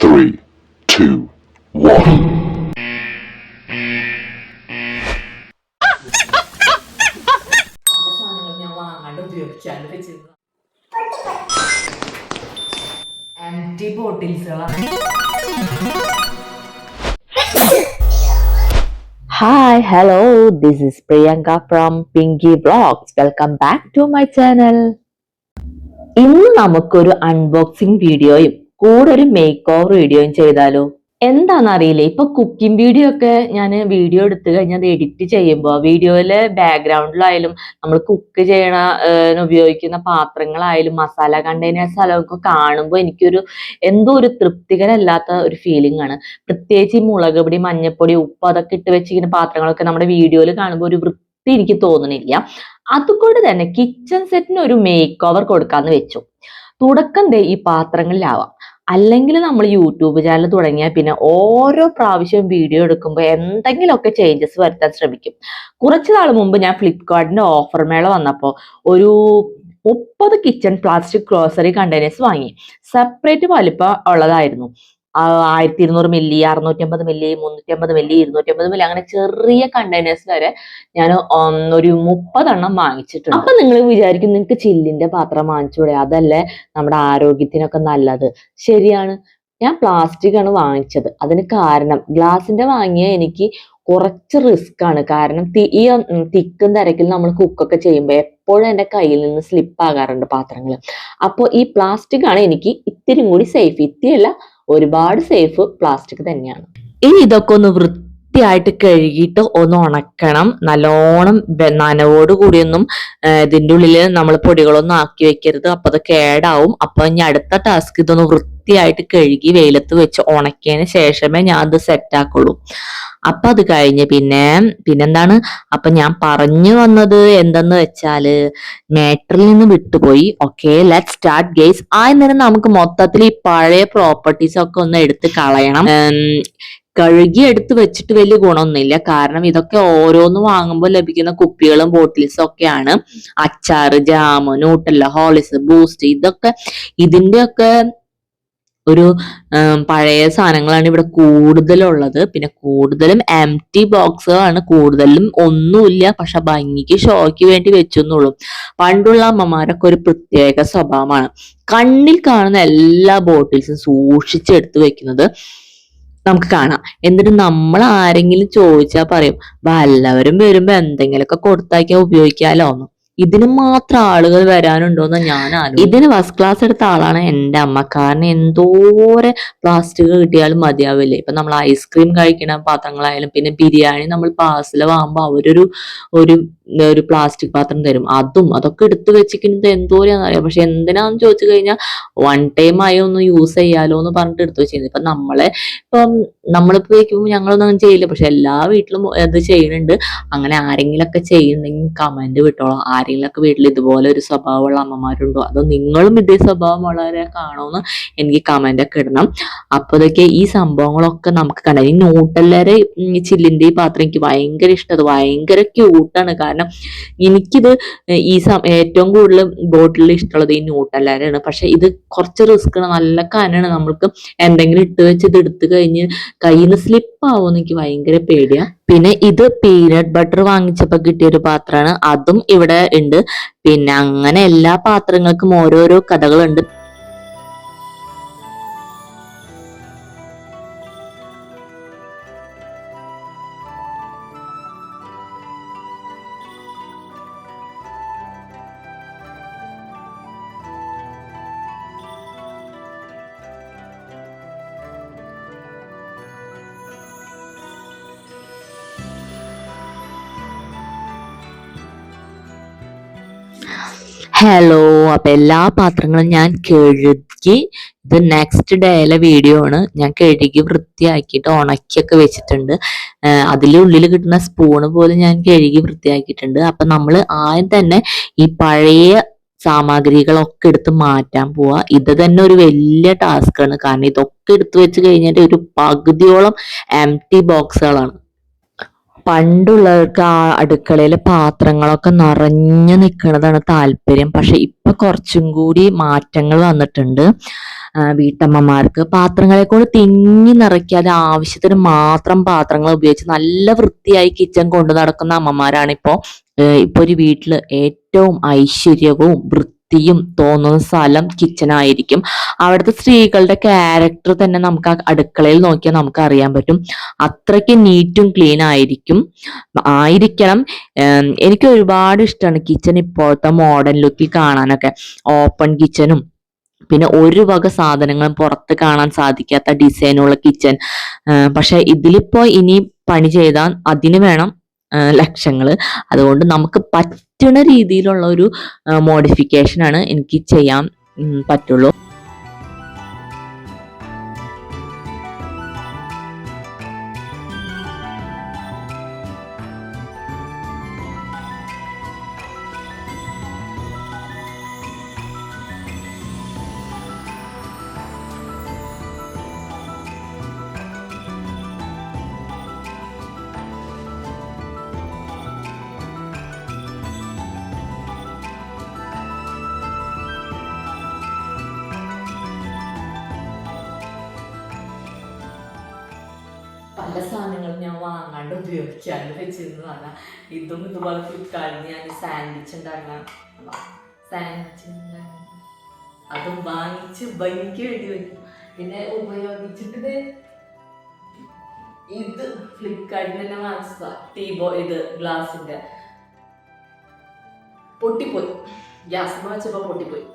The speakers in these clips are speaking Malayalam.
three, two, one. എംറ്റി ബോട്ടിൽസുകളാണ് Hi, hello, this is Priyanka from Pinky Vlogs. Welcome back to my channel. ഇന്ന് നമുക്കൊരു അൺബോക്സിംഗ് വീഡിയോയും കൂടെ ഒരു മേക്ക് ഓവർ വീഡിയോയും ചെയ്താലോ? എന്താണെന്നറിയില്ല. ഇപ്പൊ കുക്കിംഗ് വീഡിയോ ഒക്കെ ഞാൻ വീഡിയോ എടുത്തു കഴിഞ്ഞാൽ അത് എഡിറ്റ് ചെയ്യുമ്പോൾ വീഡിയോയിലെ ബാക്ക്ഗ്രൗണ്ടിലായാലും നമ്മൾ കുക്ക് ചെയ്യണ ഉപയോഗിക്കുന്ന പാത്രങ്ങളായാലും മസാല കണ്ടെയ്നേഴ്സ് ഒക്കെ കാണുമ്പോൾ എനിക്കൊരു എന്തോ ഒരു തൃപ്തികരല്ലാത്ത ഒരു ഫീലിംഗ് ആണ്. പ്രത്യേകിച്ച് ഈ മുളക് പൊടി മഞ്ഞപ്പൊടി ഉപ്പ് അതൊക്കെ ഇട്ട് വെച്ചിരിക്കുന്ന പാത്രങ്ങളൊക്കെ നമ്മുടെ വീഡിയോയിൽ കാണുമ്പോൾ ഒരു വൃത്തി എനിക്ക് തോന്നുന്നില്ല അതുകൊണ്ട് തന്നെ കിച്ചൺ സെറ്റിന് ഒരു മേക്ക് ഓവർ കൊടുക്കാന്ന് വെച്ചു. തുടക്കം ദേ ഈ പാത്രങ്ങളിലാവാം. അല്ലെങ്കിൽ നമ്മൾ യൂട്യൂബ് ചാനൽ തുടങ്ങിയാൽ പിന്നെ ഓരോ പ്രാവശ്യവും വീഡിയോ എടുക്കുമ്പോൾ എന്തെങ്കിലുമൊക്കെ ചേഞ്ചസ് വരുത്താൻ ശ്രമിക്കും. കുറച്ച് നാൾ മുമ്പ് ഞാൻ ഫ്ലിപ്കാർട്ടിന്റെ ഓഫർ മേള വന്നപ്പോൾ ഒരു മുപ്പത് കിച്ചൺ പ്ലാസ്റ്റിക് ഗ്രോസറി കണ്ടെയ്നേഴ്സ് വാങ്ങി. സെപ്പറേറ്റ് വലിപ്പം ഉള്ളതായിരുന്നു. ആയിരത്തി ഇരുന്നൂറ് മില്ലി അറുന്നൂറ്റി അമ്പത് മില്ലി മുന്നൂറ്റി അമ്പത് മില്ലി ഇരുന്നൂറ്റി അമ്പത് മില്ലി അങ്ങനെ ചെറിയ കണ്ടെയ്നേഴ്സ് വരെ ഞാൻ ഒരു മുപ്പതെണ്ണം വാങ്ങിച്ചിട്ടുണ്ട്. അപ്പൊ നിങ്ങൾ വിചാരിക്കും നിങ്ങൾക്ക് ചില്ലിന്റെ പാത്രം വാങ്ങിച്ചൂടെ? അതല്ലേ നമ്മുടെ ആരോഗ്യത്തിനൊക്കെ നല്ലത്. ശരിയാണ്. ഞാൻ പ്ലാസ്റ്റിക് ആണ് വാങ്ങിച്ചത്. അതിന് കാരണം ഗ്ലാസിന്റെ വാങ്ങിയ എനിക്ക് കുറച്ച് റിസ്ക് ആണ്. കാരണം ഈ തിക്കും തിരക്കിൽ നമ്മൾ കുക്കൊക്കെ ചെയ്യുമ്പോൾ എപ്പോഴും എന്റെ കയ്യിൽ നിന്ന് സ്ലിപ്പ് ആകാറുണ്ട് പാത്രങ്ങൾ അപ്പോൾ ഈ പ്ലാസ്റ്റിക് ആണ് എനിക്ക് ഇത്തിരി കൂടി സേഫ് ഇത്തിരിയല്ല ഒരുപാട് സേഫ് പ്ലാസ്റ്റിക് തന്നെയാണ്. ഇനി ഇതൊക്കെ ഒന്ന് വൃത്തിയായിട്ട് കഴുകിയിട്ട് ഒന്ന് ഉണക്കണം. നല്ലോണം നനവോട് കൂടിയൊന്നും ഇതിന്റെ ഉള്ളിൽ നമ്മൾ പൊടികളൊന്നും ആക്കി വെക്കരുത്. അപ്പൊ അത് കേടാവും. അപ്പൊ ഇനി അടുത്ത ടാസ്ക് ഇതൊന്ന് വൃത്തിയായിട്ട് കഴുകി വെയിലത്ത് വെച്ച് ഉണക്കിയതിന് ശേഷമേ ഞാൻ അത് സെറ്റ് ആക്കുള്ളൂ. അപ്പൊ അത് കഴിഞ്ഞ് പിന്നെ പിന്നെന്താണ്? അപ്പൊ ഞാൻ പറഞ്ഞു വന്നത് എന്തെന്ന് വെച്ചാൽ മാറ്ററിൽ നിന്ന് വിട്ടുപോയി. ഓക്കെ ലെറ്റ് സ്റ്റാർട്ട് ഗെയ്സ് ആ നേരം നമുക്ക് മൊത്തത്തിൽ ഈ പഴയ പ്രോപ്പർട്ടീസ് ഒക്കെ ഒന്ന് എടുത്ത് കളയണം. കഴുകി എടുത്ത് വെച്ചിട്ട് വലിയ ഗുണമൊന്നുമില്ല. കാരണം ഇതൊക്കെ ഓരോന്ന് വാങ്ങുമ്പോൾ ലഭിക്കുന്ന കുപ്പികളും ബോട്ടിൽസും ഒക്കെയാണ്. അച്ചാറ് ജാമ് ന്യൂട്ടല്ല ഹോളിസ് ബൂസ്റ്റ് ഇതൊക്കെ ഇതിന്റെ ഒക്കെ ഒരു പഴയ സാധനങ്ങളാണ് ഇവിടെ കൂടുതലുള്ളത്. പിന്നെ കൂടുതലും എം ടി ബോക്സുകളാണ് കൂടുതലും ഒന്നുമില്ല. പക്ഷെ ഭംഗിക്ക് ഷോയ്ക്ക് വേണ്ടി വെച്ചു എന്നുള്ളൂ പണ്ടുള്ള അമ്മമാരൊക്കെ ഒരു പ്രത്യേക സ്വഭാവമാണ്. കണ്ണിൽ കാണുന്ന എല്ലാ ബോട്ടിൽസും സൂക്ഷിച്ചെടുത്ത് വെക്കുന്നത് നമുക്ക് കാണാം. എന്നിട്ട് നമ്മൾ ആരെങ്കിലും ചോദിച്ചാൽ പറയും വല്ലവരും വരുമ്പോ എന്തെങ്കിലുമൊക്കെ കൊടുത്താക്കിയാൽ ഉപയോഗിക്കാലോ എന്ന് ഇതിന് മാത്രം ആളുകൾ വരാനുണ്ടോന്ന് ഞാൻ ഇതിന് ഫസ്റ്റ് ക്ലാസ് എടുത്ത ആളാണ് എന്റെ അമ്മ. കാരണം എന്തോരം പ്ലാസ്റ്റിക് കിട്ടിയാലും മതിയാവില്ലേ? ഇപ്പൊ നമ്മൾ ഐസ്ക്രീം കഴിക്കണ പാത്രങ്ങളായാലും പിന്നെ ബിരിയാണി നമ്മൾ പാർസൽ വാങ്ങുമ്പോൾ അവരൊരു ഒരു ഒരു പ്ലാസ്റ്റിക് പാത്രം തരും. അതും അതൊക്കെ എടുത്തു വെച്ചിരിക്കുന്നത് എന്തോരാന്ന് അറിയാം. പക്ഷെ എന്തിനാന്ന് ചോദിച്ചു കഴിഞ്ഞാൽ വൺ ടൈം ആയി ഒന്ന് യൂസ് ചെയ്യാലോ എന്ന് പറഞ്ഞിട്ട് എടുത്തു വെച്ചിരുന്നു. ഇപ്പൊ നമ്മളെ ഇപ്പം നമ്മളിപ്പോ വയ്ക്കുമ്പോൾ ഞങ്ങളൊന്നും അങ്ങനെ ചെയ്യില്ല. പക്ഷെ എല്ലാ വീട്ടിലും അത് ചെയ്യുന്നുണ്ട് അങ്ങനെ ആരെങ്കിലും ഒക്കെ ചെയ്യുന്നെങ്കിൽ കമന്റ് വിട്ടോളാം. ആരെങ്കിലൊക്കെ വീട്ടിൽ ഇതുപോലെ ഒരു സ്വഭാവമുള്ള അമ്മമാരുണ്ടോ? അതോ നിങ്ങളും ഇതേ സ്വഭാവമുള്ളവരെ കാണുമെന്ന് എനിക്ക് കമന്റ് ഒക്കെ ഇടണം. അപ്പൊ ഇതൊക്കെ ഈ സംഭവങ്ങളൊക്കെ നമുക്ക് കണ്ടാൽ ഈ ന്യൂട്ടല്ലരെ ഈ ചില്ലിന്റെ ഈ പാത്രം എനിക്ക് ഭയങ്കര ഇഷ്ടം. അത് ഭയങ്കര ക്യൂട്ടാണ് കാരണം എനിക്കിത് ഈ സമ ഏറ്റവും കൂടുതൽ ബോട്ടിൽ ഇഷ്ടമുള്ളത് ഈ ന്യൂട്ടല്ലാരാണ് പക്ഷെ ഇത് കുറച്ച് റിസ്ക് നല്ല കാനാണ്. നമ്മൾക്ക് എന്തെങ്കിലും ഇട്ട് വെച്ച് ഇത് എടുത്തു കഴിഞ്ഞ് കയ്യിൽ നിന്ന് സ്ലിപ്പ് ആവുമെന്ന് എനിക്ക് ഭയങ്കര പേടിയാ. പിന്നെ ഇത് പീനട്ട് ബട്ടർ വാങ്ങിച്ചപ്പോൾ കിട്ടിയ ഒരു പാത്രമാണ്. അതും ഇവിടെ ഉണ്ട്. പിന്നെ അങ്ങനെ എല്ലാ പാത്രങ്ങൾക്കും ഓരോരോ കഥകളുണ്ട്. ഹലോ അപ്പൊ എല്ലാ പാത്രങ്ങളും ഞാൻ കഴുകി. ഇത് നെക്സ്റ്റ് ഡേയിലെ വീഡിയോ ആണ്. ഞാൻ കഴുകി വൃത്തിയാക്കിയിട്ട് ഉണക്കിയൊക്കെ വെച്ചിട്ടുണ്ട്. ആഹ് ഉള്ളിൽ കിട്ടുന്ന സ്പൂണ് പോലും ഞാൻ കഴുകി വൃത്തിയാക്കിയിട്ടുണ്ട്. അപ്പൊ നമ്മൾ ആദ്യം തന്നെ ഈ പഴയ സാമഗ്രികളൊക്കെ എടുത്ത് മാറ്റാൻ പോവാ. ഇത് തന്നെ ഒരു വലിയ ടാസ്ക് ആണ്. കാരണം ഇതൊക്കെ എടുത്തു വെച്ച് കഴിഞ്ഞിട്ട് ഒരു പകുതിയോളം എം ടി ബോക്സുകളാണ് പണ്ടുള്ളവർക്ക് ആ അടുക്കളയിലെ പാത്രങ്ങളൊക്കെ നിറഞ്ഞു നിൽക്കുന്നതാണ് താല്പര്യം. പക്ഷെ ഇപ്പൊ കുറച്ചും കൂടി മാറ്റങ്ങൾ വന്നിട്ടുണ്ട്. വീട്ടമ്മമാർക്ക് പാത്രങ്ങളെ കൊണ്ട് തിങ്ങി നിറയ്ക്കാതെ ആവശ്യത്തിന് മാത്രം പാത്രങ്ങൾ ഉപയോഗിച്ച് നല്ല വൃത്തിയായി കിച്ചൺ കൊണ്ടു നടക്കുന്ന അമ്മമാരാണ് ഇപ്പോൾ ഇപ്പൊ ഒരു വീട്ടിൽ ഏറ്റവും ഐശ്വര്യവും വൃത്തിയും തോന്നുന്ന സ്ഥലം കിച്ചൺ ആയിരിക്കും. അവിടുത്തെ സ്ത്രീകളുടെ ക്യാരക്ടർ തന്നെ നമുക്ക് അടുക്കളയിൽ നോക്കിയാൽ നമുക്ക് അറിയാൻ പറ്റും. അത്രയ്ക്ക് നീറ്റും ക്ലീൻ ആയിരിക്കും. ആയിരിക്കണം. എനിക്ക് ഒരുപാട് ഇഷ്ടമാണ് കിച്ചൺ ഇപ്പോഴത്തെ മോഡേൺ ലുക്കിൽ കാണാനൊക്കെ. ഓപ്പൺ കിച്ചണും പിന്നെ ഒരു വക സാധനങ്ങളും പുറത്ത് കാണാൻ സാധിക്കാത്ത ഡിസൈനുള്ള കിച്ചൺ പക്ഷെ ഇതിലിപ്പോ ഇനി പണി ചെയ്താൽ അതിന് വേണം ആ, ലക്ഷങ്ങൾ. അതുകൊണ്ട് നമുക്ക് പറ്റുന്ന രീതിയിലുള്ള ഒരു മോഡിഫിക്കേഷനാണ് എനിക്ക് ചെയ്യാൻ പറ്റുള്ളൂ. പല സാധനങ്ങൾ ഞാൻ വാങ്ങാണ്ട് ഉപയോഗിക്കാണ്ട് വെച്ചിരുന്നതാണ്. ഇതും ഇതുപോലെ ഫ്ലിപ്കാർട്ടിൽ ഞാൻ സാൻഡ്വിച്ച് ഉണ്ടാക്കണം സാൻഡ്വിച്ച് അതും വാങ്ങിച്ച് ബൈക്ക് വേണ്ടി വരും പിന്നെ ഉപയോഗിച്ചിട്ട് ഇത് ഫ്ലിപ്കാർട്ടിൽ തന്നെ വാങ്ങിച്ചതാ. ടീബോ ഇത് ഗ്ലാസിന്റെ. പൊട്ടിപ്പോയി. ഗ്യാസ് വെച്ചപ്പോ പൊട്ടിപ്പോയി.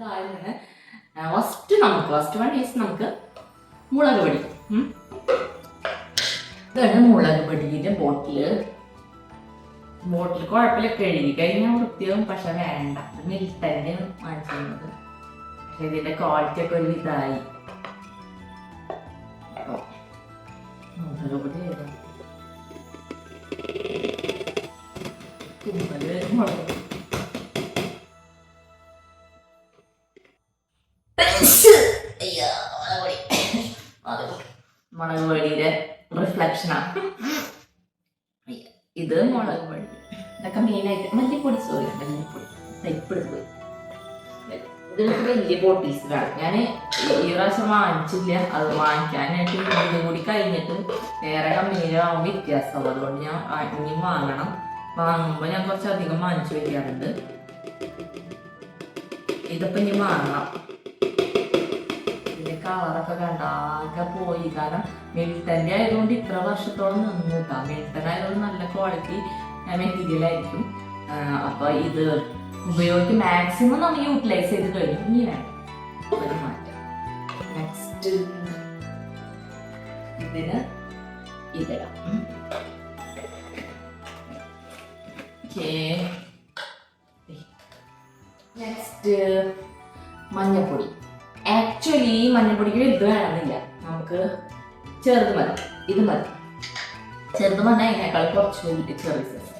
ഇതായിരുന്നു ഫസ്റ്റ് നമുക്ക് ഫസ്റ്റ് വൺ ഈസ് നമുക്ക് മുളക് പൊടി. ഇതാണ് മുളക് പൊടിയുടെ ബോട്ടിൽ ബോട്ടിൽ കുഴപ്പമില്ല കഴുകി കഴിഞ്ഞാൽ വൃത്തിയാവും പക്ഷെ വേണ്ട. മിൽട്ടന്റെ വാങ്ങിച്ചിരുന്നത് പക്ഷെ ഇതിന്റെ ക്വാളിറ്റി ഒക്കെ ഒരു ഇതായി മുളക് പൊടി റിഫ്ലക്ഷനാണ് ഇത് മുളക് പൊടി ഇതൊക്കെ മെയിനായിട്ട് മല്ലിപ്പൊടി സോറി മല്ലിപ്പൊടി. തൈപ്പൊടി പോയി. ഇതിനൊക്കെ വലിയ ബോട്ടിൽസ് വേണം ഞാൻ ഈ പ്രാവശ്യം വാങ്ങിച്ചില്ല. അത് വാങ്ങിക്കാനായിട്ട് ഇതും കൂടി കഴിഞ്ഞിട്ട് വേറെ കമ്പനിയിലാവും വ്യത്യാസം. അതുകൊണ്ട് ഞാൻ ഇനിയും വാങ്ങണം. വാങ്ങുമ്പോൾ ഞാൻ കുറച്ചധികം വാങ്ങിച്ചു വെക്കാറുണ്ട്. ഇതിപ്പോ ഇനി വാങ്ങണം. കളറൊക്കെ കണ്ടാകെ പോയി. കാരണം മിൽട്ടന്റെ ആയതുകൊണ്ട് ഇത്ര വർഷത്തോളം നിന്നിട്ടാ. കേട്ടോ മിൽട്ടൺ ആയതുകൊണ്ട് നല്ല ക്വാളിറ്റി മെറ്റീരിയൽ ആയിരിക്കും. അപ്പൊ ഇത് ഉപയോഗിച്ച് മാക്സിമം നമ്മൾ യൂട്ടിലൈസ് ചെയ്ത് കഴിഞ്ഞു. ഇനി വേണം. മാറ്റം. നെക്സ്റ്റ് ഇതിന് ഇതിടാം നെക്സ്റ്റ് മഞ്ഞപ്പൊടി. ആക്ച്വലി ഈ മഞ്ഞപ്പൊടിക്ക് വലുത് വേണമെന്നില്ല. നമുക്ക് ചെറുത് മതി. ഇത് മതി. ചെറുത് പറഞ്ഞാൽ അതിനേക്കാൾ കുറച്ചുകൂടി ചെറിയ size.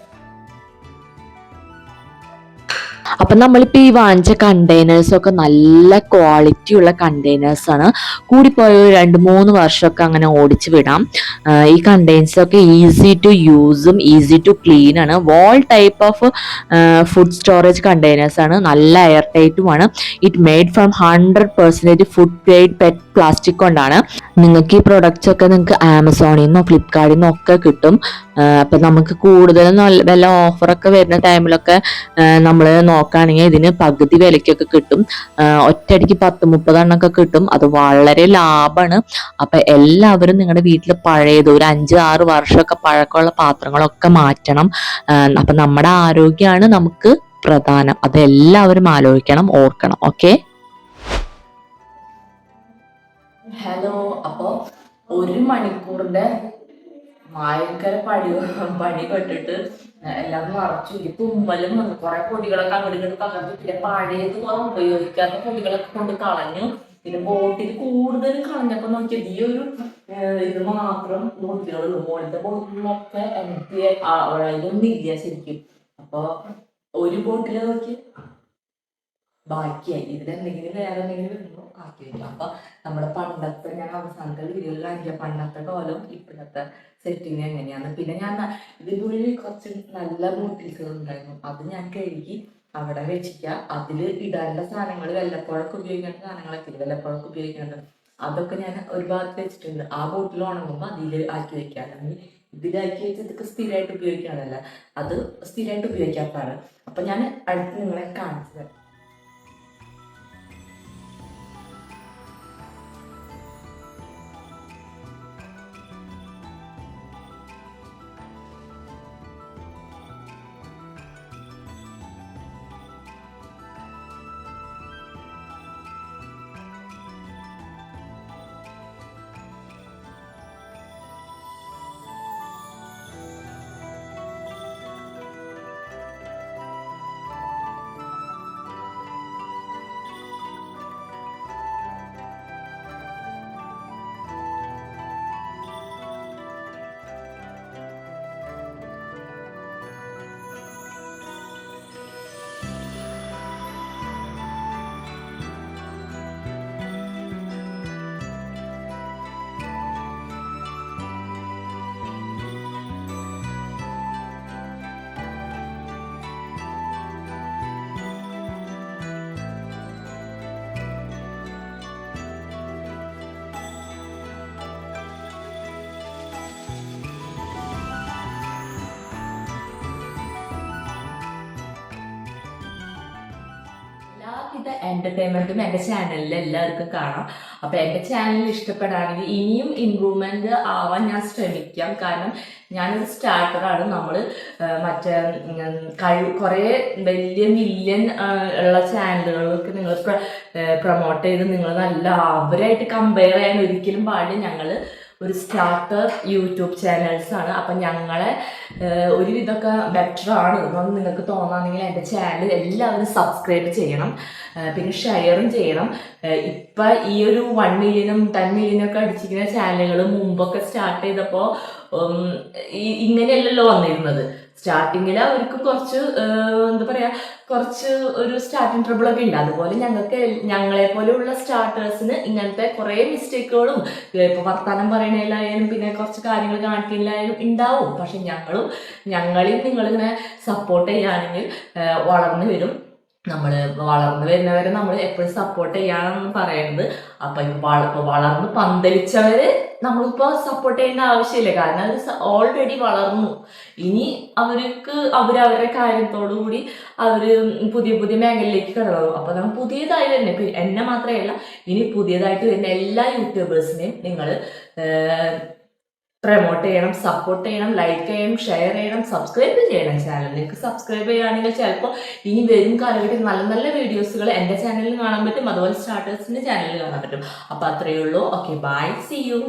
അപ്പൊ നമ്മളിപ്പോൾ ഈ വാങ്ങിച്ച കണ്ടെയ്നേഴ്സ് ഒക്കെ നല്ല ക്വാളിറ്റി ഉള്ള കണ്ടെയ്നേഴ്സ് ആണ്. കൂടിപ്പോയ രണ്ട് മൂന്ന് വർഷമൊക്കെ അങ്ങനെ ഓടിച്ച് വിടാം. ഈ കണ്ടെയ്നേഴ്സൊക്കെ ഈസി ടു യൂസും ഈസി ടു ക്ലീൻ ആണ്. Whole type of food storage containers ആണ്. നല്ല air ടൈറ്റുമാണ് it made from hundred percentage food grade PET plastic കൊണ്ടാണ്. നിങ്ങൾക്ക് ഈ പ്രൊഡക്റ്റ്സൊക്കെ നിങ്ങൾക്ക് ആമസോണിൽ നിന്നോ ഫ്ലിപ്കാർട്ടിൽ നിന്നോ ഒക്കെ കിട്ടും. അപ്പം നമുക്ക് കൂടുതലും നല്ല വല്ല ഓഫറൊക്കെ വരുന്ന ടൈമിലൊക്കെ നമ്മൾ നോക്കുകയാണെങ്കിൽ നോക്കുകയാണെങ്കിൽ ഇതിന് പകുതി വിലയ്ക്കൊക്കെ കിട്ടും. ഒറ്റയടിക്ക് പത്ത് മുപ്പതെണ്ണൊക്കെ കിട്ടും. അത് വളരെ ലാഭമാണ്. അപ്പൊ എല്ലാവരും നിങ്ങളുടെ വീട്ടിൽ പഴയത് ഒരു അഞ്ച് ആറ് വർഷമൊക്കെ പഴക്കമുള്ള പാത്രങ്ങളൊക്കെ മാറ്റണം. അപ്പൊ നമ്മുടെ ആരോഗ്യമാണ് നമുക്ക് പ്രധാനം. അതെല്ലാവരും ആലോചിക്കണം ഓർക്കണം. ഓക്കെ? ഹലോ അപ്പോ ഒരു മണിക്കൂറിന്റെ ഭയങ്കര പടി പണി പെട്ടിട്ട് എല്ലാം മറച്ചു. ഈ തുമ്മലും വന്നു. കുറെ പൊടികളൊക്കെ അങ്ങോട്ട് ഇങ്ങോട്ട് പകർന്നു പിന്നെ പഴയത് കുറെ ഉപയോഗിക്കാത്ത പൊടികളൊക്കെ കൊണ്ട് കളഞ്ഞു. പിന്നെ ബോട്ടിൽ കൂടുതൽ കളഞ്ഞപ്പോ നോക്കിയത് ഈ ഒരു ഇത് മാത്രം ബോട്ടിലുള്ളൂ മുകളിലത്തെ ബോട്ടിലൊക്കെ എനിക്ക് ഇതൊന്നും ഇല്ല ശരിക്കും. അപ്പൊ ഒരു ബോട്ടിൽ നോക്കി ബാക്കിയായി ഇതിലെന്തെങ്കിലും വേറെ എന്തെങ്കിലും വരുന്നു ആക്കി വയ്ക്കും അപ്പൊ നമ്മുടെ പണ്ടത്തെ ഞാൻ അവസാനത്തെ വീഡിയോയിൽ കാണിക്കാം പണ്ടത്തെ കോലം ഇപ്പോഴത്തെ സെറ്റിങ് എങ്ങനെയാണ്. പിന്നെ ഞാൻ ഇതിനുള്ളിൽ കുറച്ച് നല്ല ബോട്ടിൽസുകൾ ഉണ്ടായിരുന്നു. അത് ഞാൻ കഴുകി അവിടെ വെച്ചിക്ക അതിൽ ഇടാനുള്ള സാധനങ്ങൾ വല്ലപ്പോഴൊക്കെ ഉപയോഗിക്കേണ്ട സാധനങ്ങളൊക്കെ വല്ലപ്പോഴൊക്കെ ഉപയോഗിക്കേണ്ടത് അതൊക്കെ ഞാൻ ഒരു ഭാഗത്ത് വെച്ചിട്ടുണ്ട്. ആ ബോട്ടിൽ ഉണങ്ങുമ്പോൾ അതിൽ ആക്കി വെക്കുക അല്ലെങ്കിൽ ഇതിലാക്കി വെച്ച് ഇതൊക്കെ സ്ഥിരമായിട്ട് ഉപയോഗിക്കാനല്ല അത് സ്ഥിരമായിട്ട് ഉപയോഗിക്കാത്തതാണ്. അപ്പൊ ഞാൻ അടുത്ത് നിങ്ങളെ കാണിച്ചു തരാം. എല്ലാവിധ എന്റർടൈൻമെന്റും എന്റെ ചാനലിൽ എല്ലാവർക്കും കാണാം. അപ്പൊ എന്റെ ചാനൽ ഇഷ്ടപ്പെടാണെങ്കിൽ ഇനിയും ഇമ്പ്രൂവ്മെന്റ് ആവാൻ ഞാൻ ശ്രമിക്കാം. കാരണം ഞാനൊരു സ്റ്റാർട്ടറാണ് നമ്മൾ മറ്റേ കഴിവ് കുറേ വലിയ മില്യൺ ഉള്ള ചാനലുകളൊക്കെ നിങ്ങൾ പ്രൊമോട്ട് ചെയ്ത് നിങ്ങൾ നല്ല അവരായിട്ട് കമ്പയർ ചെയ്യാൻ ഒരിക്കലും പാടില്ല. ഞങ്ങൾ ഒരു സ്റ്റാർട്ടർ യൂട്യൂബ് ചാനൽസാണ് അപ്പം ഞങ്ങളെ ഒരു ഒരുവിധമൊക്കെ ബെറ്റർ ആണ്. എന്നൊന്ന് നിങ്ങൾക്ക് തോന്നുകയാണെങ്കിൽ എന്റെ ചാനൽ എല്ലാവരും സബ്സ്ക്രൈബ് ചെയ്യണം. പിന്നെ ഷെയറും ചെയ്യണം. ഇപ്പം ഈ ഒരു വൺ മില്യനും ടെൻ മില്യനും ഒക്കെ അടിച്ചിരിക്കുന്ന ചാനലുകൾ മുമ്പൊക്കെ സ്റ്റാർട്ട് ചെയ്തപ്പോൾ ഇങ്ങനെയല്ലല്ലോ വന്നിരുന്നത്. സ്റ്റാർട്ടിങ്ങിൽ അവർക്ക് കുറച്ച് എന്താ പറയാ കുറച്ച് ഒരു സ്റ്റാർട്ടിങ് ട്രബിൾ ഒക്കെ ഉണ്ട്. അതുപോലെ ഞങ്ങൾക്ക് ഞങ്ങളെ പോലെയുള്ള സ്റ്റാർട്ടേഴ്സിന് ഇങ്ങനത്തെ കുറേ മിസ്റ്റേക്കുകളും ഇപ്പൊ വർത്താനം പറയണേലായാലും പിന്നെ കുറച്ച് കാര്യങ്ങൾ കാണിക്കില്ലായാലും ഉണ്ടാവും. പക്ഷെ ഞങ്ങളും ഞങ്ങളിൽ നിങ്ങളിങ്ങനെ സപ്പോർട്ട് ചെയ്യുകയാണെങ്കിൽ വളർന്നു വരും. നമ്മൾ വളർന്നു വരുന്നവരെ നമ്മൾ എപ്പോഴും സപ്പോർട്ട് ചെയ്യാണെന്ന് പറയുന്നത് അപ്പൊ ഇപ്പൊ വള ഇപ്പൊ വളർന്ന് പന്തലിച്ചവരെ നമ്മളിപ്പോ സപ്പോർട്ട് ചെയ്യേണ്ട ആവശ്യമില്ല. കാരണം അവർ ഓൾറെഡി വളർന്നു. ഇനി അവർക്ക് അവരവരുടെ കാര്യത്തോടു കൂടി അവർ പുതിയ പുതിയ മേഖലയിലേക്ക് കടന്നു. അപ്പോൾ നമ്മൾ പുതിയതായി ഇപ്പൊ എന്നെ മാത്രമല്ല ഇനി പുതിയതായിട്ട് വരുന്ന എല്ലാ യൂട്യൂബേഴ്സിനെയും നിങ്ങൾ പ്രൊമോട്ട് ചെയ്യണം സപ്പോർട്ട് ചെയ്യണം ലൈക്ക് ചെയ്യണം ഷെയർ ചെയ്യണം സബ്സ്ക്രൈബ് ചെയ്യണം ചാനൽ നിങ്ങൾക്ക് സബ്സ്ക്രൈബ് ചെയ്യുകയാണെങ്കിൽ ചിലപ്പോൾ ഇനി വരും കാലഘട്ടത്തിൽ നല്ല നല്ല വീഡിയോസുകൾ എന്റെ ചാനലിൽ കാണാൻ പറ്റും അതുപോലെ സ്റ്റാർട്ടേഴ്സിന്റെ ചാനലിൽ കാണാൻ പറ്റും. അപ്പോൾ അത്രയേ ഉള്ളൂ. Okay bye C U